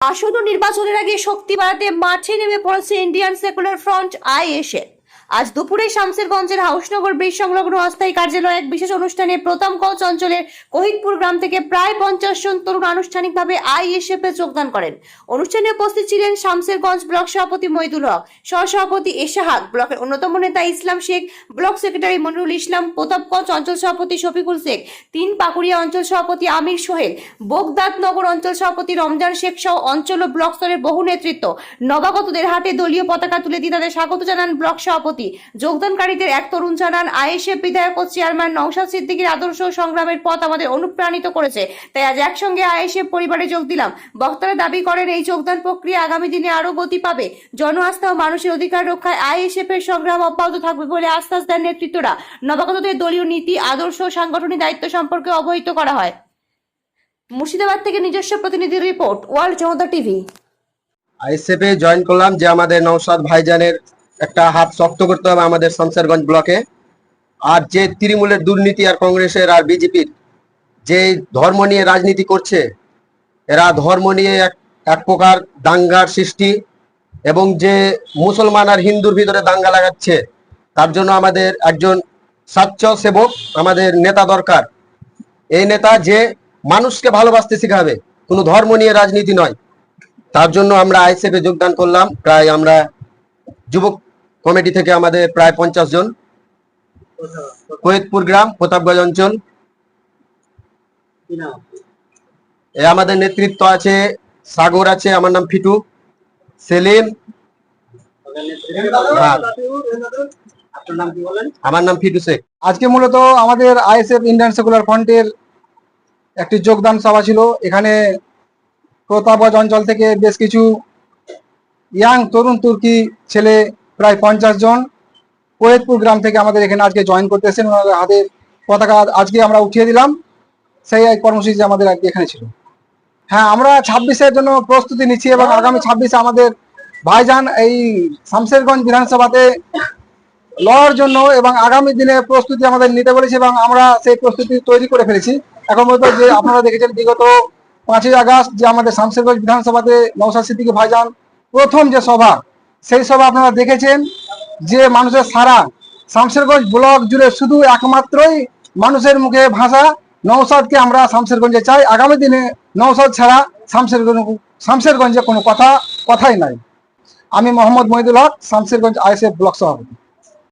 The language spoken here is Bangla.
আসন্ন নির্বাচনের আগে শক্তি বাড়াতে মাঠে নেমে পড়েছে ইন্ডিয়ান সেকুলার ফ্রন্ট আইএসএফ আজ দুপুরে শামসেরগঞ্জের হাউসনগর ব্রিজ সংলগ্ন অস্থায়ী কার্যালয়ে এক বিশেষ অনুষ্ঠানে প্রথমগঞ্জ অঞ্চলের কোহিতপুর গ্রাম থেকে প্রায় পঞ্চাশ জন তরুণ আনুষ্ঠানিকভাবে আইএসএফ এ যোগদান করেন। অনুষ্ঠানে উপস্থিত ছিলেন শামসেরগঞ্জ ব্লক সভাপতি মইদুল হক, সহসভাপতি এশাহাক ব্লকের অন্যতম নেতা ইসলাম শেখ, ব্লক সেক্রেটারি মনিরুল ইসলাম প্রতাপগঞ্জ অঞ্চল সভাপতি শফিকুল শেখ, তিন পাকুড়িয়া অঞ্চল সভাপতি আমির সোহেল বোগদাত নগর অঞ্চল সভাপতি রমজান শেখ সহ অঞ্চল ও ব্লক স্তরের বহু নেতৃত্ব। নবাগতদের হাতে দলীয় পতাকা তুলে দিয়ে তাদের স্বাগত জানান ব্লক সভাপতি। যোগদানকারীদের এক তরুণ জানান, আইএসএফ বিধায়ক ও চেয়ারম্যান নওশাদ সিদ্দিকীর আদর্শ সংগ্রামের পথ আমাদের অনুপ্রাণিত করেছে। তাই আজ একসঙ্গে আইএসএফ পরিবারে যোগ দিলাম। বক্তারা দাবি করেন, এই যোগদান প্রক্রিয়া আগামী দিনে আরও গতি পাবে। জন আস্থা ও মানুষের অধিকার রক্ষায় আইএসএফ এর সংগ্রাম অব্যাহত থাকবে বলে আশ্বাস দেন নেতৃত্বরা। নবাগতদের দলীয় নীতি, আদর্শ সাংগঠনিক দায়িত্ব সম্পর্কে অবহিত করা হয়। মুর্শিদাবাদ থেকে নিজস্ব প্রতিনিধি রিপোর্ট, ওয়ার্ল্ড জনতা টিভি। আইএসএফে জয়েন করলাম যে আমাদের নৌসাদ ভাইজানের একটা হাত শক্ত করতে হবে আমাদের শমশেরগঞ্জ ব্লকে। আর যে তৃণমূলের দুর্নীতি আর কংগ্রেসের আর বিজেপির যে ধর্ম নিয়ে রাজনীতি করছে, এরা ধর্ম নিয়ে এক এক প্রকার দাঙ্গার সৃষ্টি এবং যে মুসলমান আর হিন্দুর ভিতরে দাঙ্গা লাগাচ্ছে, তার জন্য আমাদের একজন স্বেচ্ছাসেবক আমাদের নেতা দরকার। এই নেতা যে মানুষকে ভালোবাসতে শেখাবে, কোনো ধর্ম নিয়ে রাজনীতি নয়। তার জন্য আমরা আইএসএফ এ যোগদান করলাম। প্রায় আমরা যুবক কমিটি থেকে আমাদের প্রায় পঞ্চাশ জন। কোয়েতপুর গ্রাম প্রতাপগঞ্জ অঞ্চল। আমাদের নেতৃত্ব আছে সাগর আছে আমার নাম ফিটু। সেলিম। হ্যাঁ, আমার নাম ফিটু শেখ। আজকে মূলত আমাদের আইএসএফ ইন্ডিয়ান সেকুলার ফ্রন্টের একটি যোগদান সভা ছিল। এখানে প্রতাপগঞ্জ অঞ্চল থেকে বেশ কিছু ইয়াং তরুণ তুর্কি ছেলে প্রায় পঞ্চাশ জন। কোয়েতপুর গ্রাম থেকে আমাদের এখানে আজকে জয়েন করতে এসেছেন ওনাদের হাতে পতাকা আজকে আমরা উঠিয়ে দিলাম। সেই এক কর্মসূচি আমাদের আজকে এখানে ছিল। হ্যাঁ আমরা ছাব্বিশের জন্য প্রস্তুতি নিচ্ছি এবং আগামী ছাব্বিশে আমাদের ভাইজান এই শামশেরগঞ্জ বিধানসভাতে লড়ার জন্য এবং আগামী দিনে প্রস্তুতি আমাদের নিতে বলেছে এবং আমরা সেই প্রস্তুতি তৈরি করে ফেলেছি। এখন পর্যন্ত যে আপনারা দেখেছেন বিগত পাঁচই আগস্ট যে আমাদের শামশেরগঞ্জ বিধানসভাতে নৌসাদ সিদ্দিকী ভাইজান প্রথম যে সভা সেই সব আপনারা দেখেছেন যে মানুষের সারা শামশেরগঞ্জ ব্লক জুড়ে শুধু একমাত্রই মানুষের মুখে ভাষা নৌসাদকে আমরা শামশেরগঞ্জে চাই। আগামী দিনে নৌসাদ ছাড়া শামশেরগঞ্জ শামশেরগঞ্জে কোনো কথা কথাই নাই। আমি মোহাম্মদ মহিদুল হক, শামশেরগঞ্জ আইএসএফ ব্লক সভাপতি।